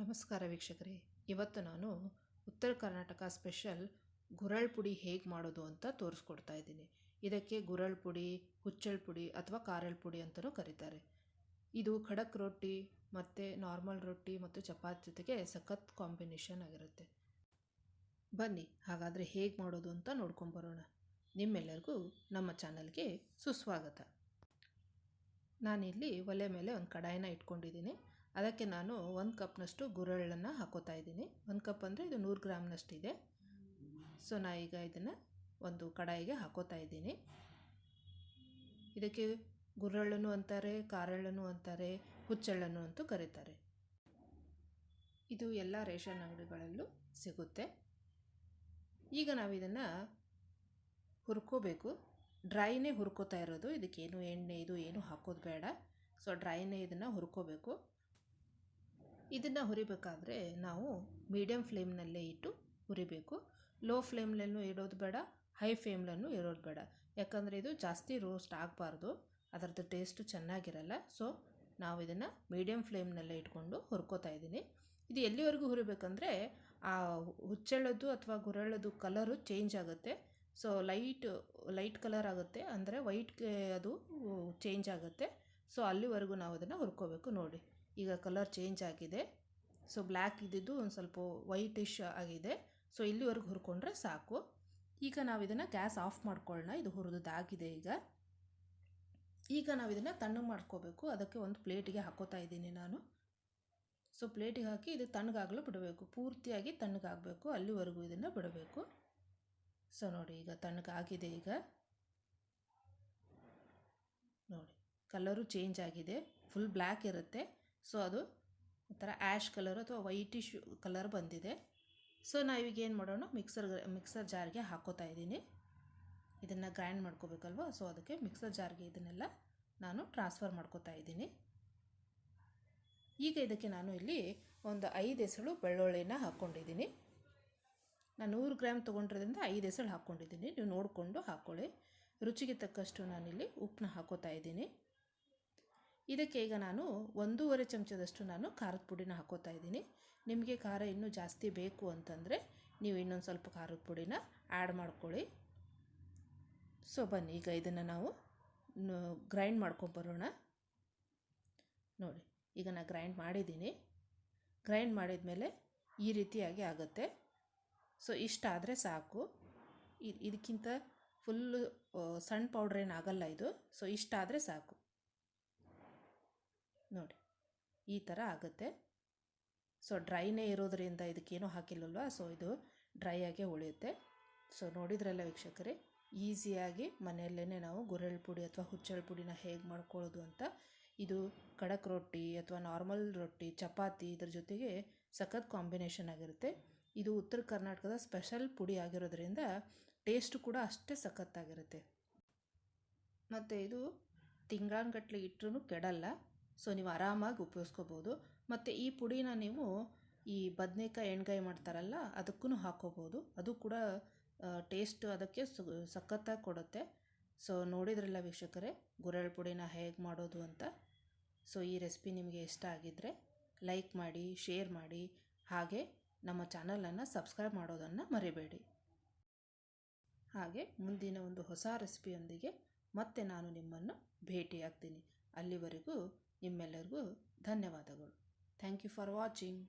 ನಮಸ್ಕಾರ ವೀಕ್ಷಕರೇ. ಇವತ್ತು ನಾನು ಉತ್ತರ ಕರ್ನಾಟಕ ಸ್ಪೆಷಲ್ ಗುರಳ್ ಪುಡಿ ಹೇಗೆ ಮಾಡೋದು ಅಂತ ತೋರಿಸ್ಕೊಡ್ತಾ ಇದ್ದೀನಿ. ಇದಕ್ಕೆ ಗುರಳ್ ಪುಡಿ ಹುಚ್ಚಳ್ ಪುಡಿ ಅಥವಾ ಕಾರಳ್ ಪುಡಿ ಅಂತಲೂ ಕರೀತಾರೆ. ಇದು ಖಡಕ್ ರೊಟ್ಟಿ ಮತ್ತು ನಾರ್ಮಲ್ ರೊಟ್ಟಿ ಮತ್ತು ಚಪಾತಿ ಜೊತೆಗೆ ಸಖತ್ ಕಾಂಬಿನೇಷನ್ ಆಗಿರುತ್ತೆ. ಬನ್ನಿ, ಹಾಗಾದರೆ ಹೇಗೆ ಮಾಡೋದು ಅಂತ ನೋಡ್ಕೊಂಬರೋಣ ನಿಮ್ಮೆಲ್ಲರಿಗೂ ನಮ್ಮ ಚಾನಲ್ಗೆ ಸುಸ್ವಾಗತ. ನಾನಿಲ್ಲಿ ಒಲೆ ಮೇಲೆ ಒಂದು ಕಡಾಯಿನ ಇಟ್ಕೊಂಡಿದ್ದೀನಿ. ಅದಕ್ಕೆ ನಾನು ಒಂದು ಕಪ್ನಷ್ಟು ಗುರಳನ್ನು ಹಾಕೋತಾ ಇದ್ದೀನಿ. ಒಂದು ಕಪ್ ಅಂದರೆ ಇದು ನೂರು ಗ್ರಾಮ್ನಷ್ಟಿದೆ ಸೊ, ನಾ ಈಗ ಇದನ್ನು ಒಂದು ಕಡಾಯಿಗೆ ಹಾಕೋತಾ ಇದ್ದೀನಿ. ಇದಕ್ಕೆ ಗುರಳನ್ನು ಅಂತಾರೆ ಕಾರಳನ್ನು ಅಂತಾರೆ, ಹುಚ್ಚೆಳ್ಳನ್ನು ಅಂತೂ ಕರೀತಾರೆ. ಇದು ಎಲ್ಲ ರೇಷನ್ ಅಂಗಡಿಗಳಲ್ಲೂ ಸಿಗುತ್ತೆ. ಈಗ ನಾವು ಇದನ್ನು ಹುರ್ಕೋಬೇಕು. ಡ್ರೈನೇ ಹುರ್ಕೋತಾ ಇರೋದು. ಇದಕ್ಕೇನು ಎಣ್ಣೆ, ಇದು ಏನು ಹಾಕೋದು ಬೇಡ. ಸೊ, ಡ್ರೈನೇ ಇದನ್ನು ಹುರ್ಕೋಬೇಕು. ಇದನ್ನು ಹುರಿಬೇಕಾದ್ರೆ ನಾವು ಮೀಡಿಯಮ್ ಫ್ಲೇಮ್ನಲ್ಲೇ ಇಟ್ಟು ಹುರಿಬೇಕು. ಲೋ ಫ್ಲೇಮ್ನಲ್ಲೂ ಇಡೋದು ಬೇಡ ಹೈ ಫ್ಲೇಮ್ಲನ್ನು ಇರೋದು ಬೇಡ. ಯಾಕಂದರೆ ಇದು ಜಾಸ್ತಿ ರೋಸ್ಟ್ ಆಗಬಾರ್ದು, ಅದರದ್ದು ಟೇಸ್ಟು ಚೆನ್ನಾಗಿರಲ್ಲ. ಸೊ ನಾವು ಇದನ್ನು ಮೀಡಿಯಮ್ ಫ್ಲೇಮ್ನಲ್ಲೇ ಇಟ್ಕೊಂಡು ಹುರ್ಕೋತಾ ಇದ್ದೀನಿ. ಇದು ಎಲ್ಲಿವರೆಗೂ ಹುರಿಬೇಕಂದ್ರೆ, ಆ ಹುಚ್ಚೆಳ್ಳದು ಅಥವಾ ಗುರಳದು ಕಲರು ಚೇಂಜ್ ಆಗುತ್ತೆ. ಸೊ ಲೈಟ್ ಲೈಟ್ ಕಲರ್ ಆಗುತ್ತೆ. ಅಂದರೆ ವೈಟ್ಗೆ ಅದು ಚೇಂಜ್ ಆಗುತ್ತೆ. ಸೊ ಅಲ್ಲಿವರೆಗೂ ನಾವು ಅದನ್ನು ಹುರ್ಕೋಬೇಕು ನೋಡಿ. ಈಗ ಕಲರ್ ಚೇಂಜ್ ಆಗಿದೆ. ಸೊ ಬ್ಲ್ಯಾಕ್ ಇದ್ದಿದ್ದು ಒಂದು ಸ್ವಲ್ಪ ವೈಟಿಶ್ ಆಗಿದೆ. ಸೊ ಇಲ್ಲಿವರೆಗೂ ಹುರ್ಕೊಂಡ್ರೆ ಸಾಕು. ಈಗ ನಾವು ಇದನ್ನು ಗ್ಯಾಸ್ ಆಫ್ ಮಾಡ್ಕೊಳ್ಳೋಣ ಇದು ಹುರಿದಾಗಿದೆ ಈಗ. ಈಗ ನಾವು ಇದನ್ನು ತಣ್ಣಗೆ ಮಾಡ್ಕೋಬೇಕು. ಅದಕ್ಕೆ ಒಂದು ಪ್ಲೇಟಿಗೆ ಹಾಕೋತಾ ಇದ್ದೀನಿ ನಾನು. ಸೊ ಪ್ಲೇಟಿಗೆ ಹಾಕಿ ಇದು ತಣ್ಣಗಾಗಲು ಬಿಡಬೇಕು. ಪೂರ್ತಿಯಾಗಿ ತಣ್ಣಗಾಗಬೇಕು. ಅಲ್ಲಿವರೆಗೂ ಇದನ್ನು ಬಿಡಬೇಕು. ಸೊ ನೋಡಿ ಈಗ ತಣ್ಣಗಾಗಿದೆ ಈಗ. ನೋಡಿ ಕಲರು ಚೇಂಜ್ ಆಗಿದೆ. ಫುಲ್ ಬ್ಲ್ಯಾಕ್ ಇರುತ್ತೆ. ಸೊ ಅದು ಒಂಥರ ಆ್ಯಶ್ ಕಲರ್ ಅಥವಾ ವೈಟಿಶ್ ಕಲರ್ ಬಂದಿದೆ. ಸೊ ನಾವೀಗ ಏನು ಮಾಡೋಣ, ಮಿಕ್ಸರ್ ಮಿಕ್ಸರ್ ಜಾರ್ಗೆ ಹಾಕೋತಾ ಇದ್ದೀನಿ. ಇದನ್ನು ಗ್ರೈಂಡ್ ಮಾಡ್ಕೋಬೇಕಲ್ವ? ಸೊ ಅದಕ್ಕೆ ಮಿಕ್ಸರ್ ಜಾರ್ಗೆ ಇದನ್ನೆಲ್ಲ ನಾನು ಟ್ರಾನ್ಸ್ಫರ್ ಮಾಡ್ಕೋತಾ ಇದ್ದೀನಿ. ಈಗ ಇದಕ್ಕೆ ನಾನು ಇಲ್ಲಿ ಒಂದು ಐದು ಎಸಳು ಬೆಳ್ಳುಳ್ಳಿನ ಹಾಕ್ಕೊಂಡಿದ್ದೀನಿ ನಾನು ನೂರು ಗ್ರಾಮ್ ತೊಗೊಂಡಿರೋದ್ರಿಂದ ಐದು ಹೆಸಳು ಹಾಕ್ಕೊಂಡಿದ್ದೀನಿ ನೀವು ನೋಡಿಕೊಂಡು ಹಾಕ್ಕೊಳ್ಳಿ ರುಚಿಗೆ ತಕ್ಕಷ್ಟು ನಾನಿಲ್ಲಿ ಉಪ್ಪನ್ನ ಹಾಕೋತಾ ಇದ್ದೀನಿ. ಇದಕ್ಕೆ ಈಗ ನಾನು ಒಂದೂವರೆ ಚಮಚದಷ್ಟು ನಾನು ಖಾರದ ಪುಡಿನ ಹಾಕೋತಾ ಇದ್ದೀನಿ. ನಿಮಗೆ ಖಾರ ಇನ್ನೂ ಜಾಸ್ತಿ ಬೇಕು ಅಂತಂದರೆ ನೀವು ಇನ್ನೊಂದು ಸ್ವಲ್ಪ ಖಾರದ ಪುಡಿನ ಆ್ಯಡ್ ಮಾಡ್ಕೊಳ್ಳಿ. ಸೊ, ಬನ್ನಿ, ಈಗ ಇದನ್ನು ನಾವು ಗ್ರೈಂಡ್ ಮಾಡ್ಕೊಂಬರೋಣ ನೋಡಿ, ಈಗ ನಾನು ಗ್ರೈಂಡ್ ಮಾಡಿದ್ದೀನಿ. ಗ್ರೈಂಡ್ ಮಾಡಿದ ಮೇಲೆ ಈ ರೀತಿಯಾಗಿ ಆಗುತ್ತೆ. ಸೊ, ಇಷ್ಟಾದರೆ ಸಾಕು. ಇದಕ್ಕಿಂತ ಫುಲ್ಲು ಸಣ್ಣ ಪೌಡ್ರ್ ಏನಾಗಲ್ಲ ಇದು. ಸೊ, ಇಷ್ಟಾದರೆ ಸಾಕು. ನೋಡಿ, ಈ ಥರ ಆಗುತ್ತೆ. ಸೊ, ಡ್ರೈನೇ ಇರೋದರಿಂದ ಇದಕ್ಕೇನೂ ಹಾಕಿಲ್ಲಲ್ವ? ಸೊ, ಇದು ಡ್ರೈ ಆಗೇ ಉಳಿಯುತ್ತೆ. ಸೊ, ನೋಡಿದ್ರಲ್ಲ ವೀಕ್ಷಕರೇ, ಈಸಿಯಾಗಿ ಮನೆಯಲ್ಲೇ ನಾವು ಗುರೆಳ್ ಪುಡಿ ಅಥವಾ ಹುಚ್ಚಳ ಪುಡಿನ ಹೇಗೆ ಮಾಡ್ಕೊಳ್ಳೋದು ಅಂತ, ಇದು ಕಡಕ್ ರೊಟ್ಟಿ ಅಥವಾ ನಾರ್ಮಲ್ ರೊಟ್ಟಿ, ಚಪಾತಿ ಇದ್ರ ಜೊತೆಗೆ ಸಖತ್ ಕಾಂಬಿನೇಷನ್ ಆಗಿರುತ್ತೆ. ಇದು ಉತ್ತರ ಕರ್ನಾಟಕದ ಸ್ಪೆಷಲ್ ಪುಡಿ ಆಗಿರೋದ್ರಿಂದ ಟೇಸ್ಟ್ ಕೂಡ ಅಷ್ಟೇ ಸಖತ್ತಾಗಿರುತ್ತೆ. ಮತ್ತು ಇದು ತಿಂಗಳಾನ್ಗಟ್ಲೆ ಇಟ್ಟರೂ ಕೆಡಲ್ಲ. ಸೊ ನೀವು ಆರಾಮಾಗಿ ಉಪಯೋಗಿಸ್ಕೋಬೋದು. ಮತ್ತು ಈ ಪುಡಿನ ನೀವು ಈ ಬದನೇಕಾಯಿ ಎಣ್ಗಾಯಿ ಮಾಡ್ತಾರಲ್ಲ ಅದಕ್ಕೂ ಹಾಕ್ಕೋಬೋದು. ಅದು ಕೂಡ ಟೇಸ್ಟ್ ಅದಕ್ಕೆ ಸಖತ್ತಾಗಿ ಕೊಡುತ್ತೆ. ಸೊ ನೋಡಿದ್ರಲ್ಲ ವೀಕ್ಷಕರೇ ಗುರೆಳ್ ಪುಡಿನ ಹೇಗೆ ಮಾಡೋದು ಅಂತ. ಸೊ ಈ ರೆಸಿಪಿ ನಿಮಗೆ ಇಷ್ಟ ಆಗಿದ್ದರೆ ಲೈಕ್ ಮಾಡಿ, ಶೇರ್ ಮಾಡಿ, ಹಾಗೆ ನಮ್ಮ ಚಾನಲನ್ನು ಸಬ್ಸ್ಕ್ರೈಬ್ ಮಾಡೋದನ್ನು ಮರಿಬೇಡಿ. ಹಾಗೆ ಮುಂದಿನ ಒಂದು ಹೊಸ ರೆಸಿಪಿಯೊಂದಿಗೆ ಮತ್ತೆ ನಾನು ನಿಮ್ಮನ್ನು ಭೇಟಿಯಾಗ್ತೀನಿ. ಅಲ್ಲಿವರೆಗೂ ನಿಮ್ಮೆಲ್ಲರಿಗೂ ಧನ್ಯವಾದಗಳು. Thank you for watching